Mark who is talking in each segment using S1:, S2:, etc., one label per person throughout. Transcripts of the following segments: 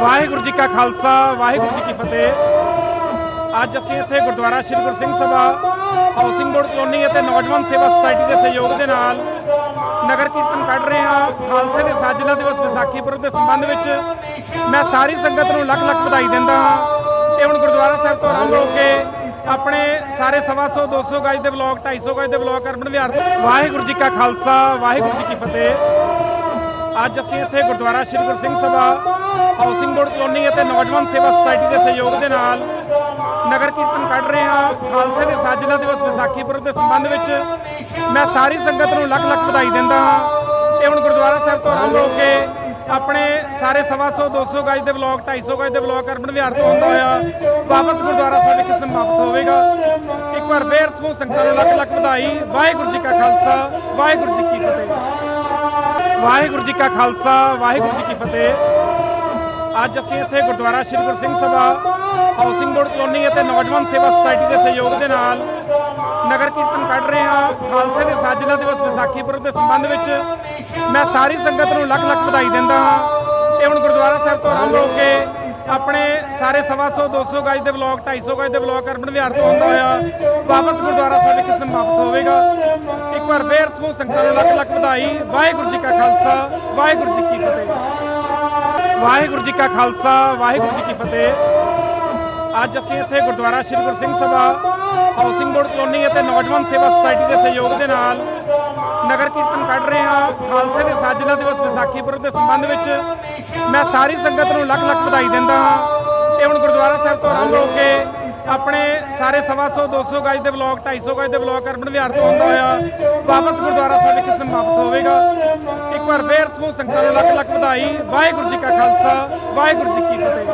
S1: ਵਾਹਿਗੁਰੂ ਜੀ ਕਾ ਖਾਲਸਾ, ਵਾਹਿਗੁਰੂ ਜੀ ਕੀ ਫਤਿਹ। ਅੱਜ ਅਸੀਂ ਇੱਥੇ gurdwara Sri Guru Singh Sabha housing board colony ਅਤੇ ਨੌਜਵਾਨ ਸੇਵਾ ਸੁਸਾਇਟੀ ਦੇ ਸਹਿਯੋਗ ਦੇ ਨਾਲ ਨਗਰ ਕੀਰਤਨ ਕੱਢ ਰਹੇ ਹਾਂ। ਖਾਲਸੇ ਦੇ ਸਾਜਨਾ ਦਿਵਸ ਵਿਸਾਖੀ ਪੁਰਬ ਦੇ ਸੰਬੰਧ ਵਿੱਚ ਮੈਂ ਸਾਰੀ ਸੰਗਤ ਨੂੰ ਲੱਖ ਲੱਖ ਵਧਾਈ ਦਿੰਦਾ ਹਾਂ। ਤੇ ਹੁਣ ਗੁਰਦੁਆਰਾ ਸਾਹਿਬ ਤੋਂ ਆਰੰਭ ਹੋ ਕੇ ਆਪਣੇ ਸਾਰੇ ਸਵਾ ਸੌ 200 ਗਜ ਦੇ ਬਲਾਕ 250 ਗਜ ਦੇ ਬਲਾਕ ਅਰਬਨ ਵਿਹਾਰ ਵਾਹਿਗੁਰੂ ਜੀ ਕਾ ਖਾਲਸਾ, ਵਾਹਿਗੁਰੂ ਜੀ ਕੀ ਫਤਿਹ। ਅੱਜ ਅਸੀਂ ਇੱਥੇ gurdwara Sri Guru Singh Sabha housing board colony ਅਤੇ ਨੌਜਵਾਨ ਸੇਵਾ ਸੁਸਾਇਟੀ ਦੇ ਸਹਿਯੋਗ ਦੇ ਨਾਲ ਨਗਰ ਕੀਰਤਨ ਕੱਢ ਰਹੇ ਹਾਂ। ਖਾਲਸੇ ਦੇ ਸਾਜਨਾ ਦਿਵਸ ਵਿਸਾਖੀ ਪੁਰਬ ਦੇ ਸੰਬੰਧ ਵਿੱਚ ਮੈਂ ਸਾਰੀ ਸੰਗਤ ਨੂੰ ਲੱਖ ਲੱਖ ਵਧਾਈ ਦਿੰਦਾ ਹਾਂ। ਤੇ ਹੁਣ ਗੁਰਦੁਆਰਾ ਸਾਹਿਬ ਤੋਂ ਆਰੰਭ ਹੋ ਕੇ ਆਪਣੇ ਸਾਰੇ ਸਵਾ ਸੌ 200 ਗਜ ਦੇ ਬਲਾਕ 250 ਗਜ ਦੇ ਬਲਾਕ ਅਰਬਨ ਵਿਹਾਰ ਤੋਂ ਆਉਂਦਾ ਹੋਇਆ, ਵਾਪਸ ਗੁਰਦੁਆਰਾ ਸਾਹਿਬ ਵਿਖੇ ਸਮਾਪਤ ਹੋਵੇਗਾ। ਇੱਕ ਵਾਰ ਫੇਰ ਸਮੂਹ ਸੰਗਤਾਂ ਨੂੰ ਲੱਖ ਲੱਖ ਵਧਾਈ। ਵਾਹਿਗੁਰੂ ਜੀ ਕਾ ਖਾਲਸਾ, ਵਾਹਿਗੁਰੂ ਜੀ ਕੀ ਫਤਿਹ। ਵਾਹਿਗੁਰੂ ਜੀ ਕਾ ਖਾਲਸਾ, ਵਾਹਿਗੁਰੂ ਜੀ ਕੀ ਫਤਿਹ। ਅੱਜ ਅਸੀਂ ਇੱਥੇ gurdwara Sri Guru Singh Sabha housing board colony ਅਤੇ ਨੌਜਵਾਨ ਸੇਵਾ ਸੁਸਾਇਟੀ ਦੇ ਸਹਿਯੋਗ ਦੇ ਨਾਲ ਨਗਰ ਕੀਰਤਨ ਕੱਢ ਰਹੇ ਹਾਂ। ਖਾਲਸੇ ਦੇ ਸਾਜਨਾ ਦਿਵਸ ਵਿਸਾਖੀ ਪੁਰਬ ਦੇ ਸੰਬੰਧ ਵਿੱਚ ਮੈਂ ਸਾਰੀ ਸੰਗਤ ਨੂੰ ਲੱਖ ਲੱਖ ਵਧਾਈ ਦਿੰਦਾ ਹਾਂ। ਤੇ ਹੁਣ ਗੁਰਦੁਆਰਾ ਸਾਹਿਬ ਤੋਂ ਆਰੰਭ ਹੋ ਕੇ ਆਪਣੇ ਸਾਰੇ ਸਵਾ ਸੌ 200 ਗਜ ਦੇ ਬਲਾਕ 250 ਗਜ ਦੇ ਬਲਾਕ ਅਰਬਨ ਵਿਹਾਰ ਤੋਂ ਆਉਂਦਾ ਹੋਇਆ ਵਾਪਸ ਗੁਰਦੁਆਰਾ ਸਾਹਿਬ ਵਿਖੇ ਸਮਾਪਤ ਸਮੂਹ ਸੰਗਤਾਂ ਨੂੰ ਲੱਖ ਲੱਖ ਵਧਾਈ। ਵਾਹਿਗੁਰੂ ਜੀ ਕਾ ਖਾਲਸਾ, ਵਾਹਿਗੁਰੂ ਜੀ ਕੀ ਫਤਿਹ। ਵਾਹਿਗੁਰੂ ਜੀ ਕਾ ਖਾਲਸਾ, ਵਾਹਿਗੁਰੂ ਜੀ ਕੀ ਫਤਿਹ। ਅੱਜ ਅਸੀਂ ਇੱਥੇ gurdwara Sri Guru Singh Sabha housing board colony ਅਤੇ ਨੌਜਵਾਨ ਸੇਵਾ ਸੁਸਾਇਟੀ ਦੇ ਸਹਿਯੋਗ ਦੇ ਨਾਲ ਨਗਰ ਕੀਰਤਨ ਕੱਢ ਰਹੇ ਹਾਂ। ਖਾਲਸੇ ਦੇ ਸਾਜਨਾ ਦਿਵਸ ਵਿਸਾਖੀ ਪੁਰਬ ਦੇ ਸੰਬੰਧ ਵਿੱਚ ਮੈਂ ਸਾਰੀ ਸੰਗਤ ਨੂੰ ਲੱਖ ਲੱਖ ਵਧਾਈ ਦਿੰਦਾ ਹਾਂ। ਤੇ ਹੁਣ ਗੁਰਦੁਆਰਾ ਸਾਹਿਬ ਤੋਂ ਆਰੰਭ ਹੋ ਕੇ ਆਪਣੇ ਸਾਰੇ ਸਵਾ ਸੌ 200 ਗਜ ਦੇ ਬਲਾਕ 250 ਗਜ ਦੇ ਬਲਾਕ ਅਰਬਨ ਵਿਹਾਰ ਤੋਂ ਹੁੰਦਾ ਹੋਇਆ। ਵਾਪਸ ਗੁਰਦੁਆਰਾ ਸਾਹਿਬ ਵਿਖੇ ਸਮਾਪਤ ਹੋਵੇਗਾ। ਇੱਕ ਵਾਰ ਫੇਰ ਸਮੂਹ ਸੰਗਤਾਂ ਦੇ ਲੱਖ ਲੱਖ ਵਧਾਈ। ਵਾਹਿਗੁਰੂ ਜੀ ਕਾ ਖਾਲਸਾ, ਵਾਹਿਗੁਰੂ ਜੀ ਕੀ ਫਤਿਹ।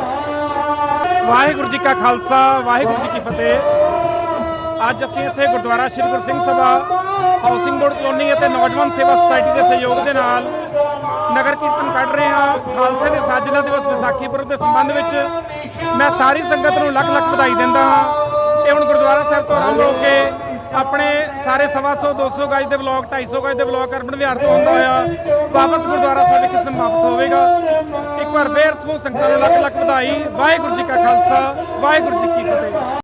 S1: ਵਾਹਿਗੁਰੂ ਜੀ ਕਾ ਖਾਲਸਾ, ਵਾਹਿਗੁਰੂ ਜੀ ਕੀ ਫਤਿਹ। ਅੱਜ ਅਸੀਂ ਇੱਥੇ gurdwara Sri Guru Singh Sabha housing board colony ਅਤੇ ਨੌਜਵਾਨ ਸੇਵਾ ਸੁਸਾਇਟੀ ਦੇ ਸਹਿਯੋਗ ਦੇ ਨਾਲ ਨਗਰ ਕੀਰਤਨ ਕੱਢ ਰਹੇ ਹਾਂ। ਖਾਲਸੇ ਦੇ ਸਾਜਨਾ ਦਿਵਸ ਵਿਸਾਖੀ ਪੁਰਬ ਦੇ ਸੰਬੰਧ ਵਿੱਚ ਮੈਂ ਸਾਰੀ ਸੰਗਤ ਨੂੰ ਲੱਖ ਲੱਖ ਵਧਾਈ ਦਿੰਦਾ ਹਾਂ। ਤੇ ਹੁਣ ਗੁਰਦੁਆਰਾ ਸਾਹਿਬ ਤੋਂ ਆਰੰਭ ਹੋ ਕੇ ਆਪਣੇ ਸਾਰੇ ਸਵਾ ਸੌ 200 ਗਜ ਦੇ ਬਲਾਕ 250 ਗਜ ਦੇ ਬਲਾਕ ਅਰਬਨ ਵਿਹਾਰ ਤੋਂ ਹੁੰਦਾ ਹੋਇਆ ਵਾਪਸ ਗੁਰਦੁਆਰਾ ਸਾਹਿਬ ਵਿਖੇ ਸਮਾਪਤ ਹੋਵੇਗਾ। ਇੱਕ ਵਾਰ ਫੇਰ ਸਮੂਹ ਸੰਗਤਾਂ ਨੂੰ ਲੱਖ ਲੱਖ ਵਧਾਈ। ਵਾਹਿਗੁਰੂ ਜੀ ਕਾ ਖਾਲਸਾ, ਵਾਹਿਗੁਰੂ ਜੀ ਕੀ ਫਤਿਹ।